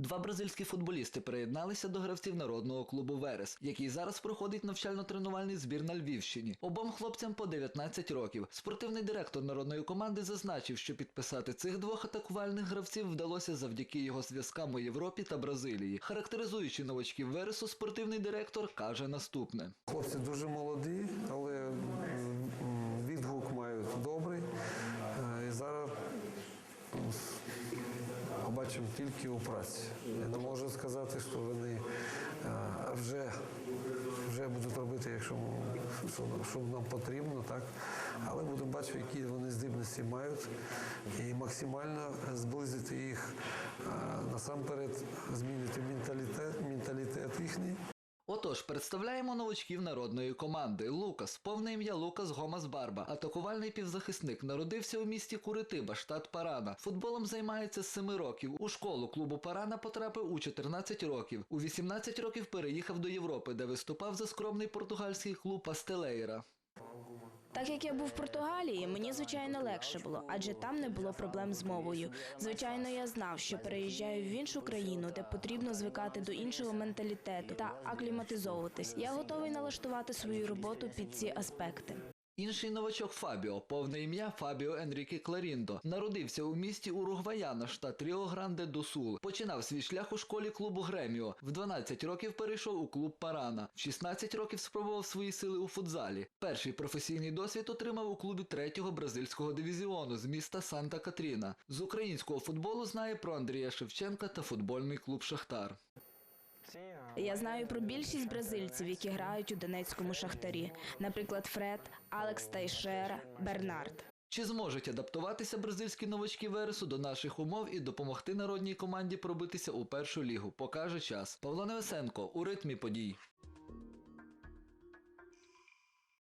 Два бразильські футболісти приєдналися до гравців народного клубу Верес, який зараз проходить навчально-тренувальний збір на Львівщині. Обом хлопцям по 19 років. Спортивний директор народної команди зазначив, що підписати цих двох атакувальних гравців вдалося завдяки його зв'язкам у Європі та Бразилії. Характеризуючи новачків Вересу, спортивний директор каже наступне. Хлопці дуже молоді, але побачимо тільки у праці. Я не можу сказати, що вони е, вже, вже будуть робити, якщо що, що нам потрібно, так? але будемо бачити, які вони здібності мають, і максимально зблизити їх е, насамперед, змінити менталітет. Отож, представляємо новачків народної команди. Лукас, повне ім'я Лукас Гомас Барба, атакувальний півзахисник, народився у місті Куритиба, штат Парана. Футболом займається з 7 років. У школу клубу Парана потрапив у 14 років. У 18 років переїхав до Європи, де виступав за скромний португальський клуб Пастелейра. Так як я був в Португалії, мені звичайно легше було, адже там не було проблем з мовою. Звичайно, я знав, що переїжджаю в іншу країну, де потрібно звикати до іншого менталітету та акліматизовуватись. Я готовий налаштувати свою роботу під ці аспекти. Інший новачок Фабіо, повне ім'я Фабіо Енріке Кларіндо, народився у місті Уругваяна, штат Ріо Гранде до Сул. Починав свій шлях у школі клубу Греміо. В 12 років перейшов у клуб Парана. В 16 років спробував свої сили у футзалі. Перший професійний досвід отримав у клубі третього бразильського дивізіону з міста Санта Катріна. З українського футболу знає про Андрія Шевченка та футбольний клуб Шахтар. Я знаю про більшість бразильців, які грають у Донецькому шахтарі, наприклад, Фред, Алекс Тайшера, Бернард. Чи зможуть адаптуватися бразильські новачки Вересу до наших умов і допомогти народній команді пробитися у першу лігу? Покаже час. Павло Невесенко у ритмі подій.